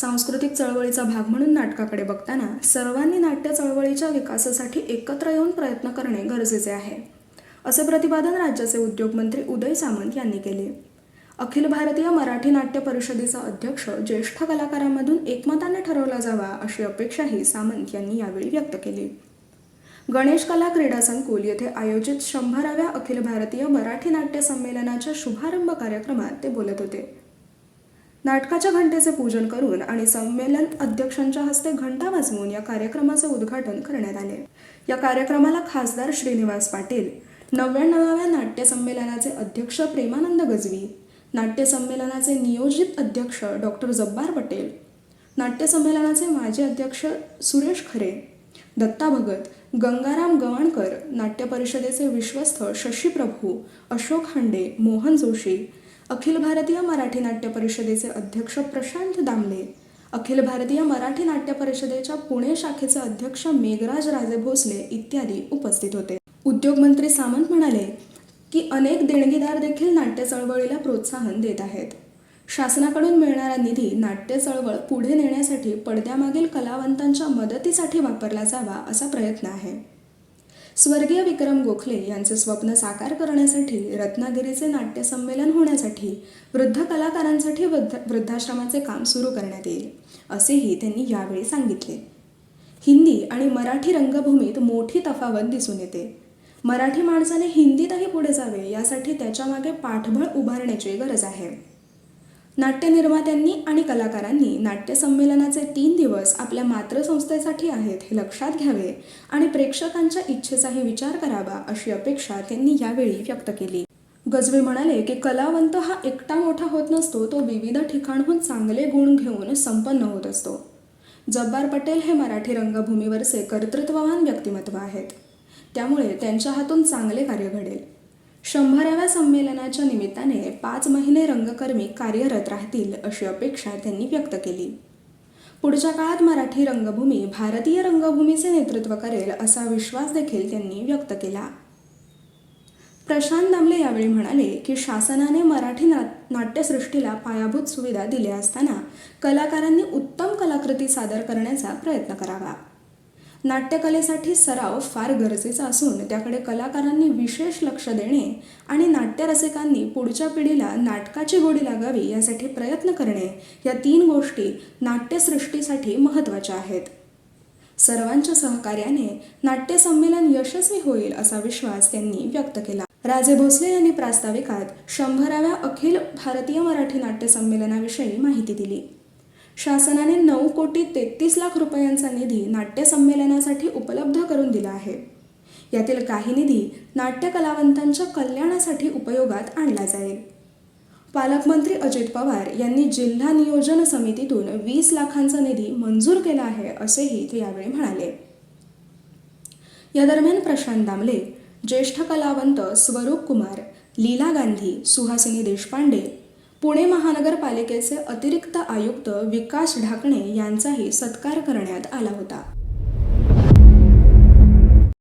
सांस्कृतिक चळवळीचा भाग म्हणून नाटकाकडे बघताना सर्वांनी नाट्य चळवळीच्या विकासासाठी एकत्र येऊन प्रयत्न करणे गरजेचे आहे असे प्रतिपादन राज्याचे उद्योगमंत्री उदय सामंत यांनी केले. अखिल भारतीय मराठी नाट्य परिषदेचा अध्यक्ष ज्येष्ठ कलाकारांमधून एकमताने ठरवला जावा अशी अपेक्षाही सामंत यांनी यावेळी व्यक्त केली. गणेश कला क्रीडा संकुल येथे आयोजित शंभराव्या अखिल भारतीय मराठी नाट्य संमेलनाच्या शुभारंभ कार्यक्रमात ते बोलत होते. नाटकाच्या घंटेचे पूजन करून आणि संमेलन अध्यक्षांच्या हस्ते घंटा वाजवून या कार्यक्रमाचे उद्घाटन करण्यात आले. या कार्यक्रमाला खासदार श्रीनिवास पाटील नव्याण्णवाव्या नाट्य संमेलनाचे अध्यक्ष प्रेमानंद गजवी नाट्य संमेलनाचे नियोजित अध्यक्ष डॉक्टर जब्बार पटेल नाट्य संमेलनाचे माजी अध्यक्ष सुरेश खरे दत्ता भगत गंगाराम गवाणकर नाट्य परिषदेचे विश्वस्त शशी प्रभू अशोक हांडे मोहन जोशी अखिल भारतीय मराठी नाट्य परिषदेचे अध्यक्ष प्रशांत दामले अखिल भारतीय मराठी नाट्य परिषदेच्या पुणे शाखेचे अध्यक्ष मेघराज राजे भोसले इत्यादी उपस्थित होते. उद्योगमंत्री सामंत म्हणाले की अनेक देणगीदार देखील नाट्य चळवळीला प्रोत्साहन देत आहेत. शासनाकडून मिळणारा निधी नाट्य चळवळ पुढे नेण्यासाठी पडद्यामागील कलावंतांच्या मदतीसाठी वापरला जावा असा प्रयत्न आहे. स्वर्गीय विक्रम गोखले यांचे स्वप्न साकार करण्यासाठी रत्नागिरीचे नाट्यसंमेलन होण्यासाठी वृद्ध कलाकारांसाठी वृद्ध वृद्धाश्रमाचे काम सुरू करण्यात येईल असेही त्यांनी यावेळी सांगितले. हिंदी आणि मराठी रंगभूमीत मोठी तफावत दिसून येते. मराठी माणसाने हिंदीतही पुढे जावे यासाठी त्याच्यामागे पाठबळ उभारण्याची गरज आहे. नाट्य निर्मात्यांनी आणि कलाकारांनी नाट्य संमेलनाचे तीन दिवस आपल्या मातृसंस्थेसाठी आहेत हे लक्षात घ्यावे आणि प्रेक्षकांच्या इच्छेचाही विचार करावा अशी अपेक्षा त्यांनी यावेळी व्यक्त केली. गजवे म्हणाले की कलावंत हा एकटा मोठा होत नसतो तो विविध ठिकाणहून चांगले गुण घेऊन संपन्न होत असतो. जब्बार पटेल हे मराठी रंगभूमीवरचे कर्तृत्ववान व्यक्तिमत्व आहेत. त्यामुळे त्यांच्या हातून चांगले कार्य घडेल. शंभराव्या संमेलनाच्या निमित्ताने पाच महिने रंगकर्मी कार्यरत राहतील अशी अपेक्षा त्यांनी व्यक्त केली. पुढच्या काळात मराठी रंगभूमी भारतीय रंगभूमीचे नेतृत्व करेल असा विश्वास देखील त्यांनी व्यक्त केला. प्रशांत दामले यावेळी म्हणाले की शासनाने मराठी ना नाट्यसृष्टीला पायाभूत सुविधा दिल्या असताना कलाकारांनी उत्तम कलाकृती सादर करण्याचा प्रयत्न करावा. नाट्यकलेसाठी सराव फार गरजेचा असून त्याकडे कलाकारांनी विशेष लक्ष देणे आणि नाट्यरसिकांनी पुढच्या पिढीला नाटकाची गोडी लागावी यासाठी प्रयत्न करणे या तीन गोष्टी नाट्यसृष्टीसाठी महत्त्वाच्या आहेत. सर्वांच्या सहकार्याने नाट्यसंमेलन यशस्वी होईल असा विश्वास त्यांनी व्यक्त केला. राजे भोसले यांनी प्रास्ताविकात शंभराव्या अखिल भारतीय मराठी नाट्य संमेलनाविषयी माहिती दिली. शासनाने नऊ कोटी तेहतीस लाख रुपयांचा निधी नाट्यसंमेलनासाठी उपलब्ध करून दिला आहे. यातील काही निधी नाट्य कलावंतांच्या कल्याणासाठी उपयोगात आणला जाईल. पालकमंत्री अजित पवार यांनी जिल्हा नियोजन समितीतून वीस लाखांचा निधी मंजूर केला आहे असेही ते यावेळी म्हणाले. या दरम्यान प्रशांत दामले ज्येष्ठ कलावंत स्वरूप कुमार लीला गांधी सुहासिनी देशपांडे पुणे महानगरपालिकेचे अतिरिक्त आयुक्त विकास ढाकणे यांचाही सत्कार करण्यात आला होता.